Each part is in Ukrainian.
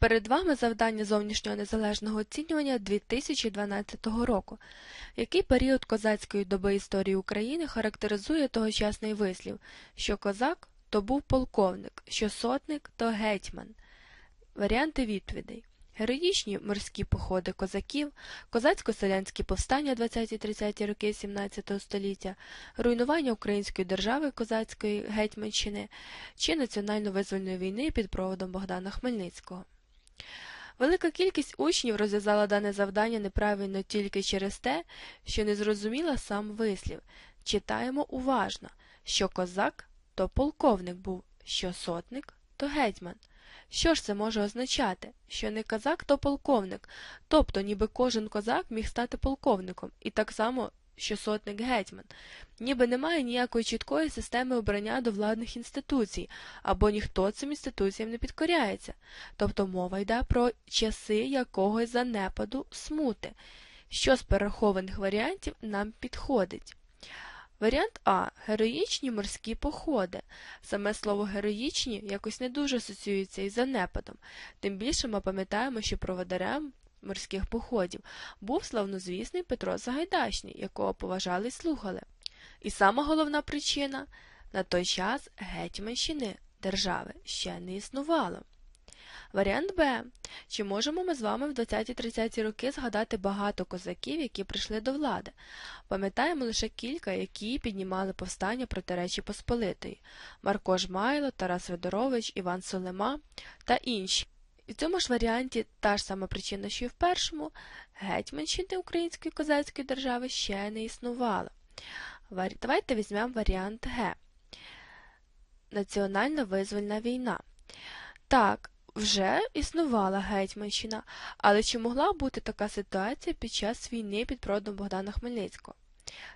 Перед вами завдання зовнішнього незалежного оцінювання 2012 року. Який період козацької доби історії України характеризує тогочасний вислів, що козак то був полковник, що сотник то гетьман? Варіанти відповідей. Героїчні морські походи козаків, козацько-селянські повстання 20-30 роки 17 століття, руйнування української держави козацької гетьманщини чи національно-визвольної війни під проводом Богдана Хмельницького. Велика кількість учнів розв'язала дане завдання неправильно тільки через те, що не зрозуміла сам вислів. Читаємо уважно, що козак то полковник був, що сотник то гетьман. Що ж це може означати? Що не козак, то полковник, тобто ніби кожен козак міг стати полковником, і так само, що сотник гетьман. Ніби немає ніякої чіткої системи обрання до владних інституцій, або ніхто цим інституціям не підкоряється. Тобто мова йде про часи якогось занепаду смути. Що з перерахованих варіантів нам підходить? Варіант А. Героїчні морські походи. Саме слово героїчні якось не дуже асоціюється із занепадом, тим більше ми пам'ятаємо, що проводарем морських походів був славнозвісний Петро Загайдачний, якого поважали й слухали. І сама головна причина на той час Гетьманщини держави ще не існувало. Варіант Б. Чи можемо ми з вами в 20-30 роки згадати багато козаків, які прийшли до влади? Пам'ятаємо лише кілька, які піднімали повстання проти Речі Посполитої Марко Жмайло, Тарас Федорович, Іван Солема та інші. І в цьому ж варіанті та ж сама причина, що і в першому, гетьманщини Української козацької держави ще не існувало. Давайте візьмемо варіант Г. Національна визвольна війна. Так, вже існувала Гетьманщина, але чи могла бути така ситуація під час війни під проводом Богдана Хмельницького?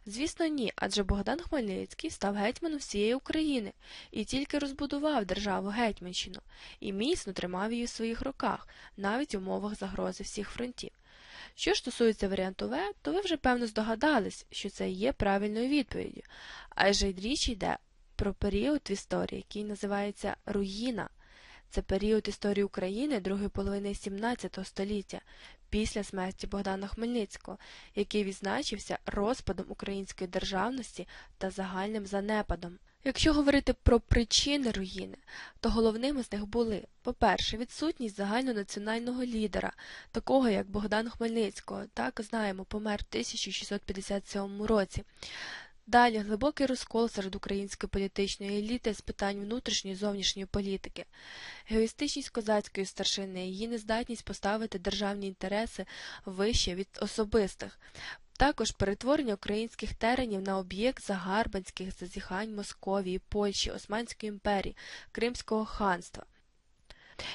Звісно, ні, адже Богдан Хмельницький став гетьманом всієї України і тільки розбудував державу Гетьманщину і міцно тримав її в своїх руках, навіть в умовах загрози всіх фронтів. Що ж стосується варіанту В, то ви вже певно здогадались, що це є правильною відповіддю, адже річ йде про період в історії, який називається руїна. Це період історії України другої половини XVII століття, після смерті Богдана Хмельницького, який відзначився розпадом української державності та загальним занепадом. Якщо говорити про причини руїни, то головними з них були, по-перше, відсутність загальнонаціонального лідера, такого як Богдан Хмельницького, так знаємо, помер в 1657 році. Далі глибокий розкол серед української політичної еліти з питань внутрішньої і зовнішньої політики, егоїстичність козацької старшини, її нездатність поставити державні інтереси вище від особистих, також перетворення українських теренів на об'єкт загарбанських зазіхань Московії, Польщі, Османської імперії, Кримського ханства.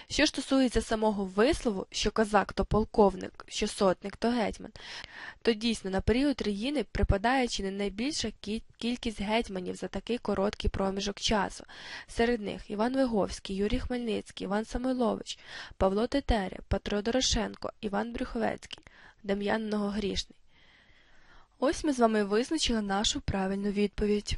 Що ж стосується самого вислову, що козак то полковник, що сотник то гетьман, то дійсно на період Регіни припадає чи не найбільша кількість гетьманів за такий короткий проміжок часу. Серед них Іван Виговський, Юрій Хмельницький, Іван Самойлович, Павло Тетеря, Петро Дорошенко, Іван Брюховецький, Дем'ян Многогрішний. Ось ми з вами визначили нашу правильну відповідь.